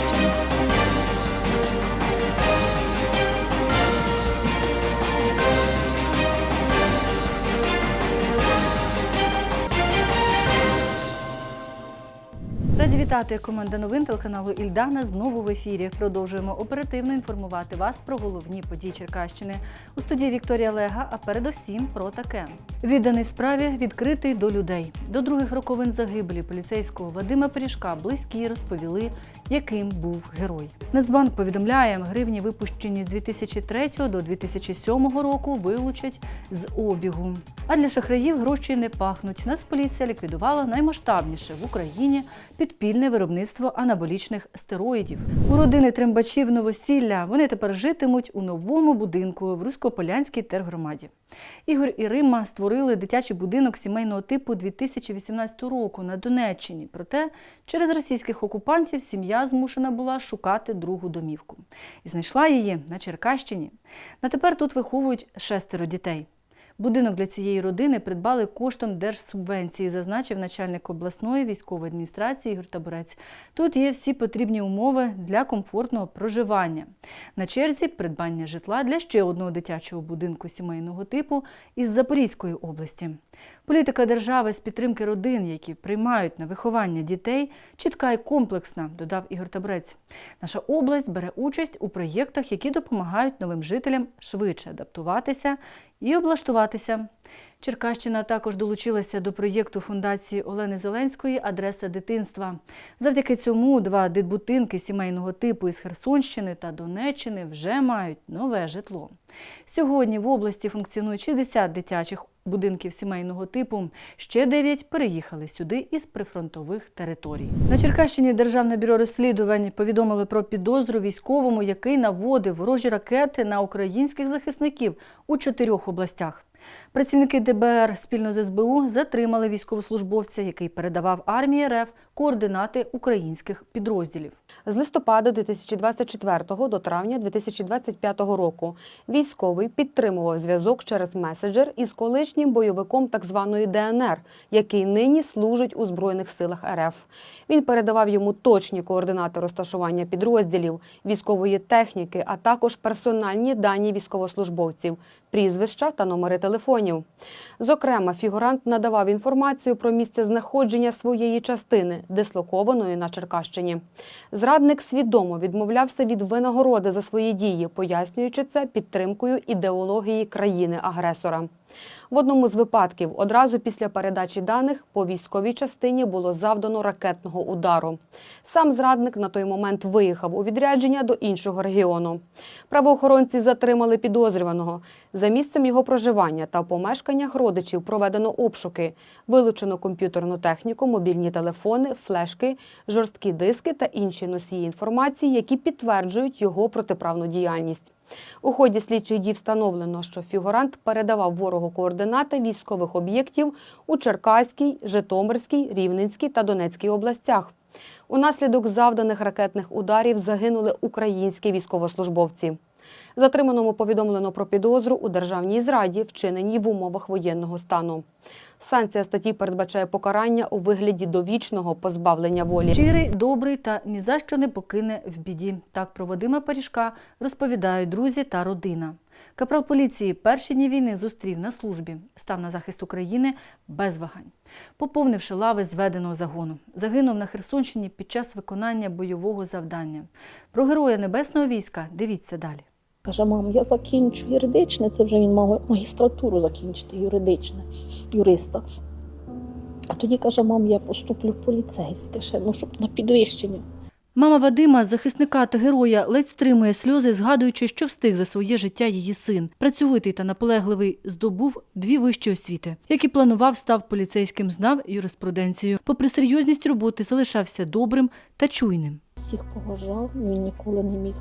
love. Вітати команда новин телеканалу Ільдана знову в ефірі. Продовжуємо оперативно інформувати вас про головні події Черкащини. У студії Вікторія Лега, а передовсім про таке. Відданий справі відкритий до людей. До других роковин загибелі поліцейського Вадима Пиріжка близькі розповіли, яким був герой. Нацбанк повідомляє, гривні, випущені з 2003 до 2007 року, вилучать з обігу. А для шахраїв гроші не пахнуть. Нацполіція ліквідувала наймасштабніше в Україні підпільне виробництво анаболічних стероїдів. У родини Трембачів новосілля вони тепер житимуть у новому будинку в Руськополянській тергромаді. Ігор і Римма створили дитячий будинок сімейного типу 2018 року на Донеччині. Проте через російських окупантів сім'я змушена була шукати другу домівку. І знайшла її на Черкащині. На тепер тут виховують шестеро дітей. Будинок для цієї родини придбали коштом держсубвенції, зазначив начальник обласної військової адміністрації Ігор Табурець. Тут є всі потрібні умови для комфортного проживання. На черзі придбання житла для ще одного дитячого будинку сімейного типу із Запорізької області. Політика держави з підтримки родин, які приймають на виховання дітей, чітка і комплексна, додав Ігор Табрець. Наша область бере участь у проєктах, які допомагають новим жителям швидше адаптуватися і облаштуватися. Черкащина також долучилася до проєкту фундації Олени Зеленської Адреса дитинства. Завдяки цьому два дитбудинки сімейного типу із Херсонщини та Донеччини вже мають нове житло. Сьогодні в області функціонує 60 дитячих будинків сімейного типу. Ще 9 переїхали сюди із прифронтових територій. На Черкащині Державне бюро розслідувань повідомили про підозру військовому, який наводив ворожі ракети на українських захисників у чотирьох областях. Працівники ДБР спільно з СБУ затримали військовослужбовця, який передавав армії РФ координати українських підрозділів. З листопада 2024 до травня 2025 року військовий підтримував зв'язок через меседжер із колишнім бойовиком так званої ДНР, який нині служить у Збройних силах РФ. Він передавав йому точні координати розташування підрозділів, військової техніки, а також персональні дані військовослужбовців, прізвища та номери телефонів. Зокрема, фігурант надавав інформацію про місце знаходження своєї частини, дислокованої на Черкащині. Зрадник свідомо відмовлявся від винагороди за свої дії, пояснюючи це підтримкою ідеології країни-агресора. В одному з випадків одразу після передачі даних по військовій частині було завдано ракетного удару. Сам зрадник на той момент виїхав у відрядження до іншого регіону. Правоохоронці затримали підозрюваного. За місцем його проживання та помешканнях родичів проведено обшуки. Вилучено комп'ютерну техніку, мобільні телефони, флешки, жорсткі диски та інші носії інформації, які підтверджують його протиправну діяльність. У ході слідчих дій встановлено, що фігурант передавав ворогу координати військових об'єктів у Черкаській, Житомирській, Рівненській та Донецькій областях. Унаслідок завданих ракетних ударів загинули українські військовослужбовці. Затриманому повідомлено про підозру у державній зраді, вчиненій в умовах воєнного стану. Санкція статті передбачає покарання у вигляді довічного позбавлення волі. Щирий, добрий та ні за що не покине в біді. Так про Вадима Паріжка розповідають друзі та родина. Капрал поліції перші дні війни зустрів на службі, став на захист України без вагань, поповнивши лави зведеного загону. Загинув на Херсонщині під час виконання бойового завдання. Про героя небесного війська дивіться далі. Каже, мам, я закінчу юридичне, це вже він мав магістратуру закінчити, юридичне, юриста. А тоді каже, мам, я поступлю в поліцейське ще, ну, щоб на підвищення. Мама Вадима, захисника та героя, ледь стримує сльози, згадуючи, що встиг за своє життя її син. Працьовитий та наполегливий здобув дві вищі освіти. Як і планував, став поліцейським, знав юриспруденцію. Попри серйозність роботи, залишався добрим та чуйним. Всіх поважав, він ніколи не міг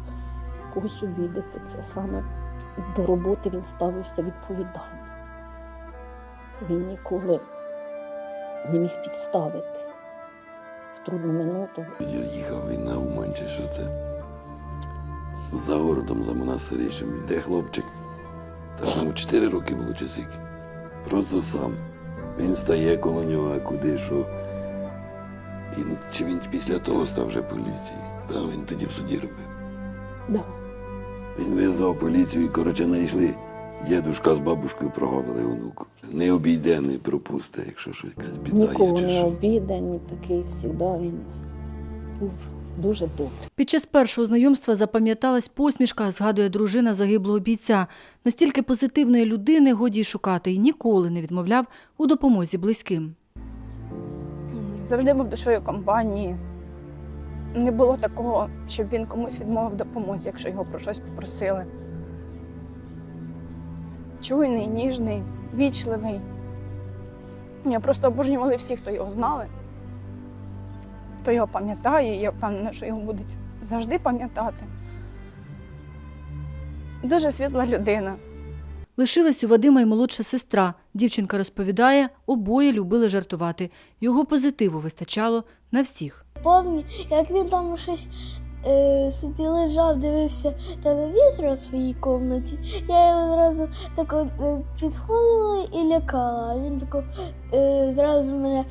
когось обідати. Це саме до роботи він ставився відповідально. Він ніколи не міг підставити в трудну минуту. Я їхав він на Умань, чи що це. За городом, за монастирищем йде хлопчик. Та йому 4 роки було чи скільки. Просто сам. Він стає коло нього, а куди що. І чи він після того став вже поліції? Да, він тоді в суді робив. Да. Він визвав поліцію і, коротше, знайшли. Дідушка з бабушкою прогавили онуку. Не обійде, не пропусте, якщо що якась біда Нікого є чи не що. обіде, ні такий завжди він був дуже добрий. Під час першого знайомства запам'яталась посмішка, згадує дружина загиблого бійця. Настільки позитивної людини годі й шукати і ніколи не відмовляв у допомозі близьким. завжди був душою компанії. Не було такого, щоб він комусь відмовив допомозі, якщо його про щось попросили. Чуйний, ніжний, вічливий. Я просто обожнювала всіх, хто його знали, хто його пам'ятає, і я впевнена, що його будуть завжди пам'ятати. Дуже світла людина. Лишилась у Вадима й молодша сестра. Дівчинка розповідає, обоє любили жартувати. Його позитиву вистачало на всіх. Помню, як він там щось е, собі лежав, дивився телевізор у своїй кімнаті. Я його одразу тако е, підходила і лякала. Він тако е, зразу мене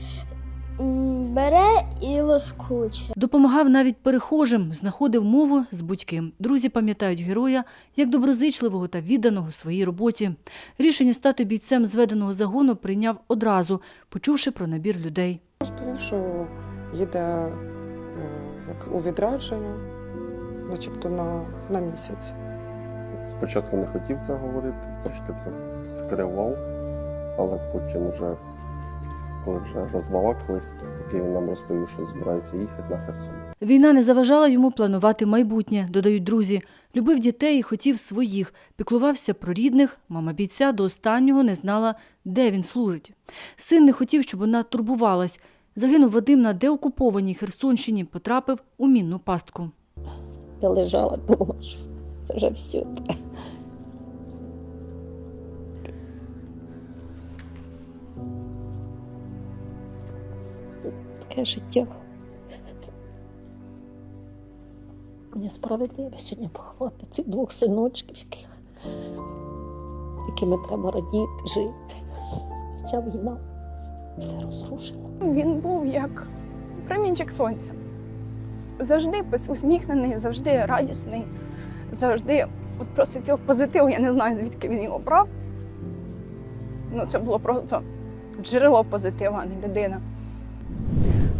бере і лоскоче. Допомагав навіть перехожим, знаходив мову з будь-ким. Друзі пам'ятають героя як доброзичливого та відданого своїй роботі. Рішення стати бійцем зведеного загону прийняв одразу, почувши про набір людей. Розповів, що їде е, як у відрядження, начебто на, на місяць. Спочатку не хотів це говорити, трошки це скривав, але потім вже, коли вже розбалакались, такий він нам розповів, що збирається їхати на Херсон. Війна не заважала йому планувати майбутнє, додають друзі. Любив дітей і хотів своїх, піклувався про рідних. Мама бійця до останнього не знала, де він служить. Син не хотів, щоб вона турбувалась. Загинув Вадим на деокупованій Херсонщині, потрапив у мінну пастку. Я лежала, думала, що це вже все. Таке життя. Несправедливо сьогодні поховати цих двох синочків, яких, якими треба радіти, жити. Ця війна все розрушила. Він був як промінчик сонця. Завжди усміхнений, завжди радісний, завжди от просто цього позитиву, я не знаю, звідки він його брав. Ну, це було просто джерело позитиву, а не людина.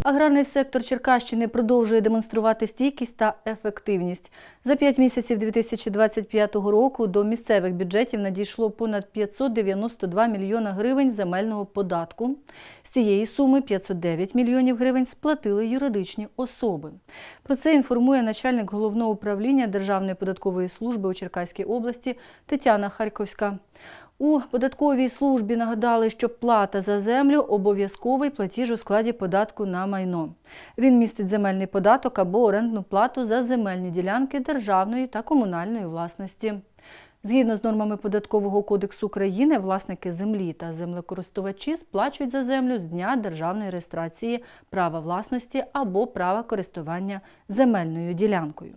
Аграрний сектор Черкащини продовжує демонструвати стійкість та ефективність. За п'ять місяців 2025 року до місцевих бюджетів надійшло понад 592 мільйона гривень земельного податку. З цієї суми 509 мільйонів гривень сплатили юридичні особи. Про це інформує начальник головного управління Державної податкової служби у Черкаській області Тетяна Харьковська. У податковій службі нагадали, що плата за землю обов'язковий платіж у складі податку на майно. Він містить земельний податок або орендну плату за земельні ділянки державної та комунальної власності. Згідно з нормами Податкового кодексу України, власники землі та землекористувачі сплачують за землю з дня державної реєстрації права власності або права користування земельною ділянкою.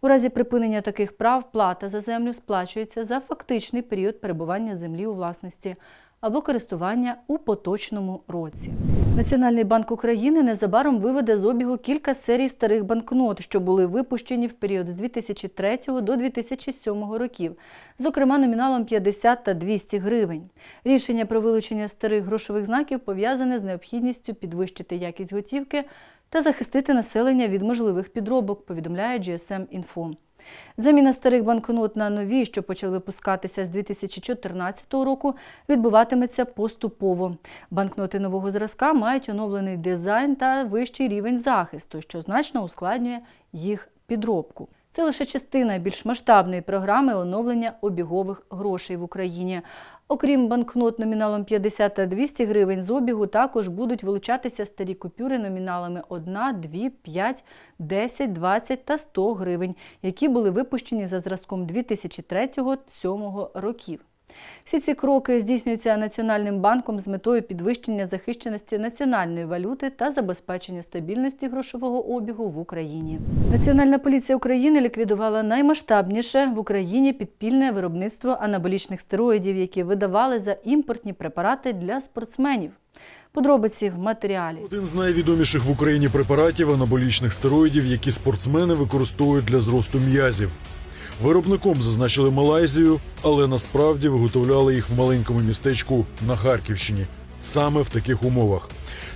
У разі припинення таких прав плата за землю сплачується за фактичний період перебування землі у власності або користування у поточному році. Національний банк України незабаром виведе з обігу кілька серій старих банкнот, що були випущені в період з 2003 до 2007 років, зокрема номіналом 50 та 200 гривень. Рішення про вилучення старих грошових знаків пов'язане з необхідністю підвищити якість готівки та захистити населення від можливих підробок, повідомляє GSM Info. Заміна старих банкнот на нові, що почали випускатися з 2014 року, відбуватиметься поступово. Банкноти нового зразка мають оновлений дизайн та вищий рівень захисту, що значно ускладнює їх підробку. Це лише частина більш масштабної програми оновлення обігових грошей в Україні. Окрім банкнот номіналом 50 та 200 гривень з обігу, також будуть вилучатися старі купюри номіналами 1, 2, 5, 10, 20 та 100 гривень, які були випущені за зразком 2003-2007 років. Всі ці кроки здійснюються Національним банком з метою підвищення захищеності національної валюти та забезпечення стабільності грошового обігу в Україні. Національна поліція України ліквідувала наймасштабніше в Україні підпільне виробництво анаболічних стероїдів, які видавали за імпортні препарати для спортсменів. Подробиці в матеріалі. Один з найвідоміших в Україні препаратів анаболічних стероїдів, які спортсмени використовують для зросту м'язів. Виробником зазначили Малайзію, але насправді виготовляли їх в маленькому містечку на Харківщині, саме в таких умовах.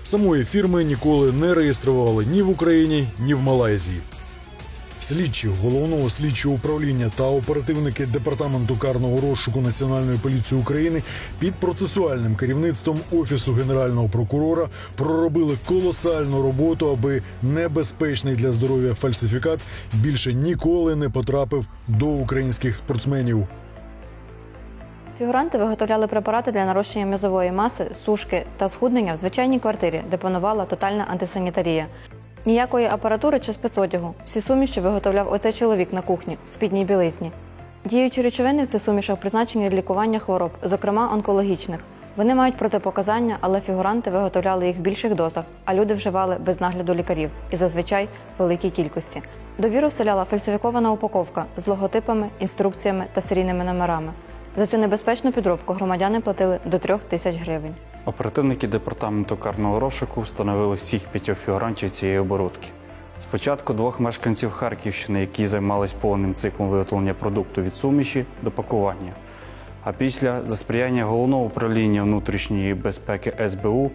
Самої фірми ніколи не реєстрували ні в Україні, ні в Малайзії. Слідчі головного слідчого управління та оперативники департаменту карного розшуку Національної поліції України під процесуальним керівництвом офісу генерального прокурора проробили колосальну роботу, аби небезпечний для здоров'я фальсифікат більше ніколи не потрапив до українських спортсменів. Фігуранти виготовляли препарати для нарощення м'язової маси, сушки та схуднення в звичайній квартирі, де панувала тотальна антисанітарія. Ніякої апаратури чи спецодягу. Всі суміші виготовляв оцей чоловік на кухні в спідній білизні. Діючі речовини в цих сумішах призначені для лікування хвороб, зокрема онкологічних. Вони мають протипоказання, але фігуранти виготовляли їх в більших дозах, а люди вживали без нагляду лікарів і зазвичай великій кількості. Довіру вселяла фальсифікована упаковка з логотипами, інструкціями та серійними номерами. За цю небезпечну підробку громадяни платили до трьох тисяч гривень. Оперативники департаменту карного розшуку встановили всіх п'ятьох фігурантів цієї оборудки. Спочатку двох мешканців Харківщини, які займались повним циклом виготовлення продукту від суміші до пакування. А після за сприяння головного управління внутрішньої безпеки СБУ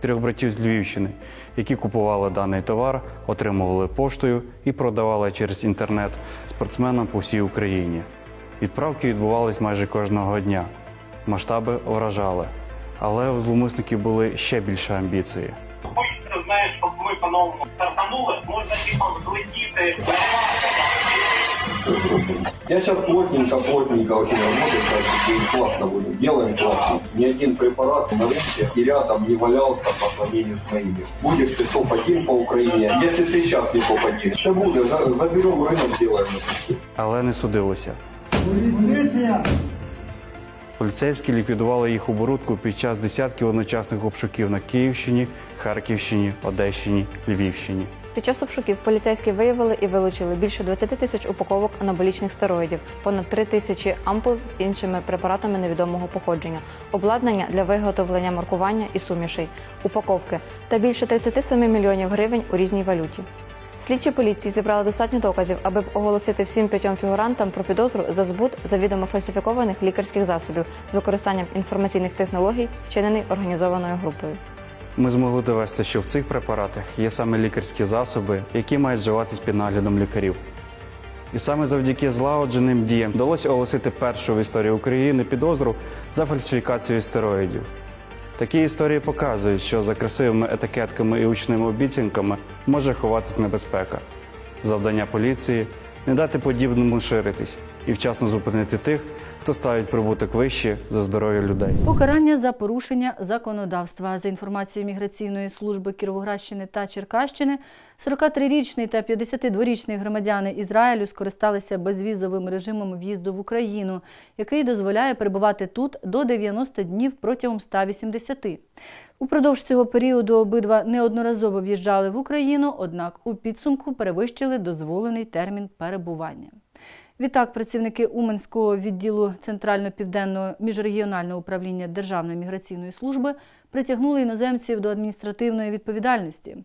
трьох братів з Львівщини, які купували даний товар, отримували поштою і продавали через інтернет спортсменам по всій Україні. Відправки відбувались майже кожного дня. Масштаби вражали. Але у зловмисників були ще більше амбіції. Хочеться, знаєш, щоб ми по-новому стартанули, можна типа взлетіти. Я сейчас плотненько, плотненько очень работаю, кстати, и классно будем. Делаем классно. Ни один препарат на рынке и рядом не валялся по сравнению с моими. Будешь ты топ-1 по Украине, если ты сейчас не топ-1. Все будет, за- заберем рынок, сделаем. Але не судилося. Поліцейські ліквідували їх оборудку під час десятків одночасних обшуків на Київщині, Харківщині, Одещині, Львівщині. Під час обшуків поліцейські виявили і вилучили більше 20 тисяч упаковок анаболічних стероїдів, понад 3 тисячі ампул з іншими препаратами невідомого походження, обладнання для виготовлення маркування і сумішей, упаковки та більше 37 мільйонів гривень у різній валюті. Слідчі поліції зібрали достатньо доказів, аби оголосити всім п'ятьом фігурантам про підозру за збут завідомо фальсифікованих лікарських засобів з використанням інформаційних технологій, вчинений організованою групою. Ми змогли довести, що в цих препаратах є саме лікарські засоби, які мають вживатись під наглядом лікарів. І саме завдяки злагодженим діям вдалося оголосити першу в історії України підозру за фальсифікацію стероїдів. Такі історії показують, що за красивими етикетками і учними обіцянками може ховатись небезпека. Завдання поліції не дати подібному ширитись і вчасно зупинити тих, хто ставить прибуток вище за здоров'я людей. Покарання за порушення законодавства. За інформацією міграційної служби Кіровоградщини та Черкащини, 43-річний та 52-річний громадяни Ізраїлю скористалися безвізовим режимом в'їзду в Україну, який дозволяє перебувати тут до 90 днів протягом 180. Упродовж цього періоду обидва неодноразово в'їжджали в Україну, однак у підсумку перевищили дозволений термін перебування. Відтак, працівники Уманського відділу Центрально-Південного міжрегіонального управління Державної міграційної служби притягнули іноземців до адміністративної відповідальності.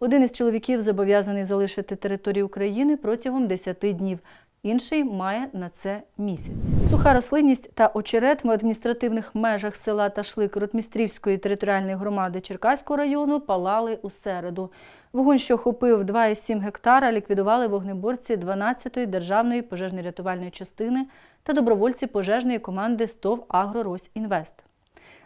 Один із чоловіків зобов'язаний залишити територію України протягом 10 днів. Інший має на це місяць. Суха рослинність та очерет в адміністративних межах села Ташлик Ротмістрівської територіальної громади Черкаського району палали у середу. Вогонь, що охопив 2,7 гектара, ліквідували вогнеборці 12-ї державної пожежно-рятувальної частини та добровольці пожежної команди СТОВ «Агрорось Інвест».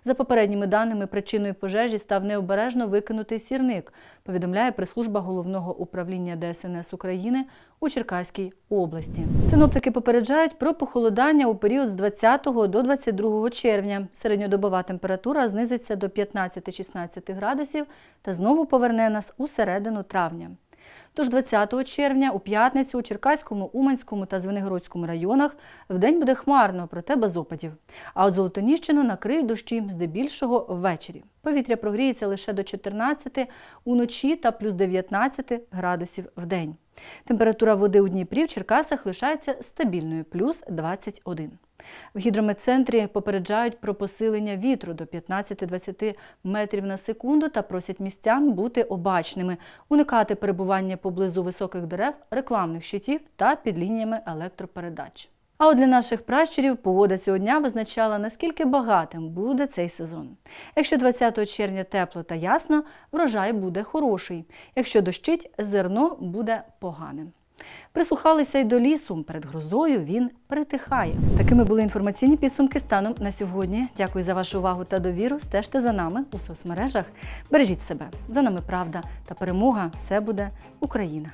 За попередніми даними, причиною пожежі став необережно викинутий сірник, повідомляє прес-служба головного управління ДСНС України у Черкаській області. Синоптики попереджають про похолодання у період з 20 до 22 червня. Середньодобова температура знизиться до 15-16 градусів та знову поверне нас у середину травня. Тож 20 червня у п'ятницю у Черкаському, Уманському та Звенигородському районах вдень буде хмарно, проте без опадів. А от Золотоніщину накриють дощі здебільшого ввечері. Повітря прогріється лише до 14 уночі та плюс 19 градусів в день. Температура води у Дніпрі в Черкасах лишається стабільною плюс 21. В гідрометцентрі попереджають про посилення вітру до 15-20 метрів на секунду та просять містян бути обачними, уникати перебування поблизу високих дерев, рекламних щитів та під лініями електропередач. А от для наших пращурів погода цього дня визначала, наскільки багатим буде цей сезон. Якщо 20 червня тепло та ясно, врожай буде хороший. Якщо дощить, зерно буде поганим. Прислухалися й до лісу. Перед грозою він притихає. Такими були інформаційні підсумки станом на сьогодні. Дякую за вашу увагу та довіру. Стежте за нами у соцмережах. Бережіть себе. За нами правда та перемога. Все буде Україна.